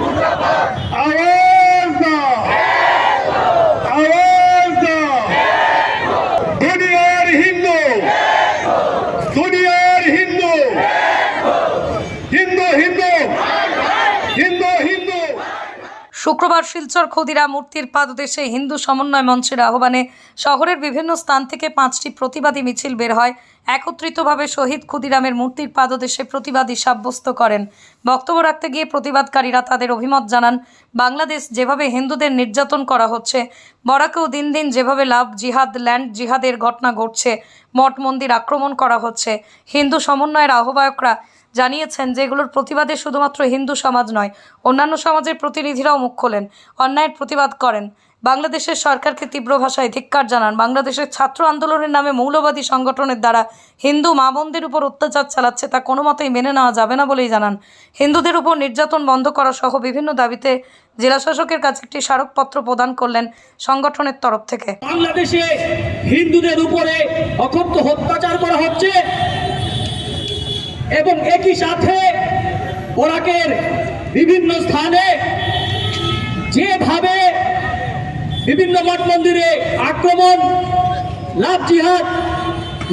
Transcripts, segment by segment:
মুর্দাবাদ শুক্রবার শিলচর ক্ষুদিরা মূর্তির পাদদেশে হিন্দু সমন্বয় মঞ্চের আহ্বানে শহরের বিভিন্ন স্থান থেকে পাঁচটি প্রতিবাদী মিছিল বের হয়। একত্রিতভাবে শহীদ ক্ষুদিরামের মূর্তির পাদদেশে প্রতিবাদী সাব্যস্ত করেন। বক্তব্য রাখতে গিয়ে প্রতিবাদকারীরা তাদের অভিমত জানান, বাংলাদেশ যেভাবে হিন্দুদের নির্যাতন করা হচ্ছে, বরাকেও দিন দিন যেভাবে লাভ, জিহাদ, ল্যান্ড জিহাদের ঘটনা ঘটছে মঠ মন্দির আক্রমণ করা হচ্ছে, হিন্দু সমন্বয়ের আহ্বায়করা জানিয়েছেন যে এগুলোর প্রতিবাদে শুধুমাত্র হিন্দু সমাজ নয়, অন্যান্য সমাজের প্রতিনিধিরাও মুখ খোলেন, অন্যায়ের প্রতিবাদ করেন। বাংলাদেশের সরকারকে তীব্র ভাষায় ধিক্কার জানান। বাংলাদেশের ছাত্র আন্দোলনের নামে মৌলবাদী সংগঠনের দ্বারা হিন্দু মা বোনদের উপর অত্যাচার চালাচ্ছে তা কোনো মতেই মেনে নেওয়া যাবে না বলেই জানান। হিন্দুদের উপর নির্যাতন বন্ধ করা সহ বিভিন্ন দাবিতে জেলাশাসকের কাছে একটি স্মারকপত্র প্রদান করলেন সংগঠনের তরফ থেকে। বাংলাদেশে হিন্দুদের উপরে অকথ্য অত্যাচার করা হচ্ছে। এবং একই সাথে ওরাকের বিভিন্ন স্থানে যেভাবে বিভিন্ন মঠ মন্দিরে আক্রমণ, লাভ জিহাদ,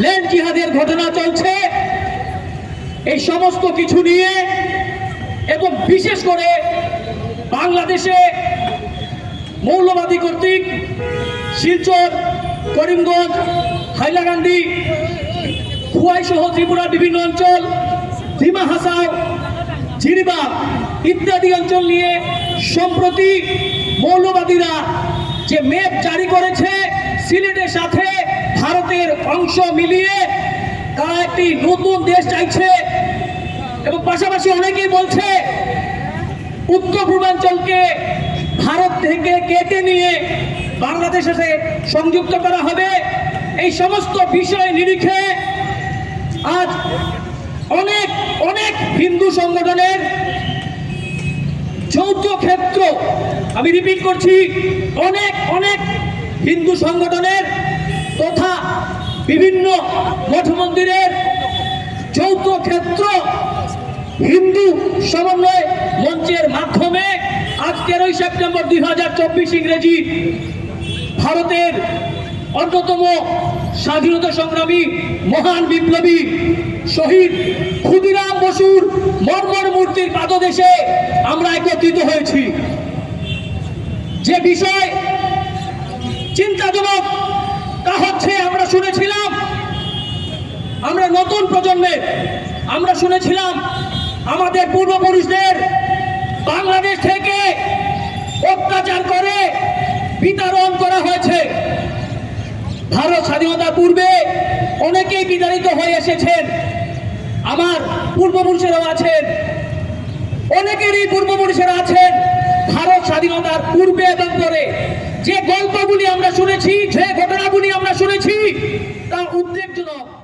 লেন জিহাদের ঘটনা চলছে, এই সমস্ত কিছু নিয়ে এবং বিশেষ করে বাংলাদেশে মৌলবাদী কর্তৃক শিলচর, করিমগঞ্জ, হাইলাকান্দি খুয়াই সহ ত্রিপুরার বিভিন্ন অঞ্চল ডিমা হাসাও জিরিবা ইত্যাদি অঞ্চল নিয়ে সম্প্রতি মৌলবাদীরা যে ম্যাপ জারি করেছে, সিলেটের সাথে ভারতের অংশ মিলিয়ে তারা একটি নতুন দেশ চাইছে। এবং পাশাপাশি অনেকেই বলছে, উত্তর পূর্বাঞ্চলকে ভারত থেকে কেটে নিয়ে বাংলাদেশের সাথে সংযুক্ত করা হবে। এই সমস্ত বিষয় নিরিখে আজ অনেক অনেক হিন্দু সংগঠনের যৌথ ক্ষেত্র, আমি রিপিট করছি, অনেক অনেক হিন্দু সংগঠনের তথা বিভিন্ন মঠ মন্দিরের যৌথ ক্ষেত্র হিন্দু সমন্বয় মঞ্চের মাধ্যমে আজ তেরোই সেপ্টেম্বর দুই হাজার চব্বিশ ইংরেজি ভারতের অন্যতম স্বাধীনতা সংগ্রামী মহান বিপ্লবী শহীদ ক্ষুদিরাম বসুর মর্মর মূর্তির পাদদেশে আমরা একত্রিত হয়েছি। যে বিষয় চিন্তাজনক, তা হচ্ছে আমরা শুনেছিলাম, আমরা নতুন প্রজন্মের আমরা শুনেছিলাম আমাদের পূর্বপুরুষদের বাংলাদেশ থেকে অত্যাচার করে বিতরণ করা হয়েছে। ভারত স্বাধীনতার পূর্বে অনেকেই বিতাড়িত হয়ে এসেছেন। আমার পূর্বপুরুষেরাও আছেন। অনেকেরই পূর্বপুরুষেরা আছেন। ভারত স্বাধীনতার পূর্বে এবং পরে যে গল্পগুলি আমরা শুনেছি, যে ঘটনাগুলি আমরা শুনেছি, তা উদ্বেগজনক।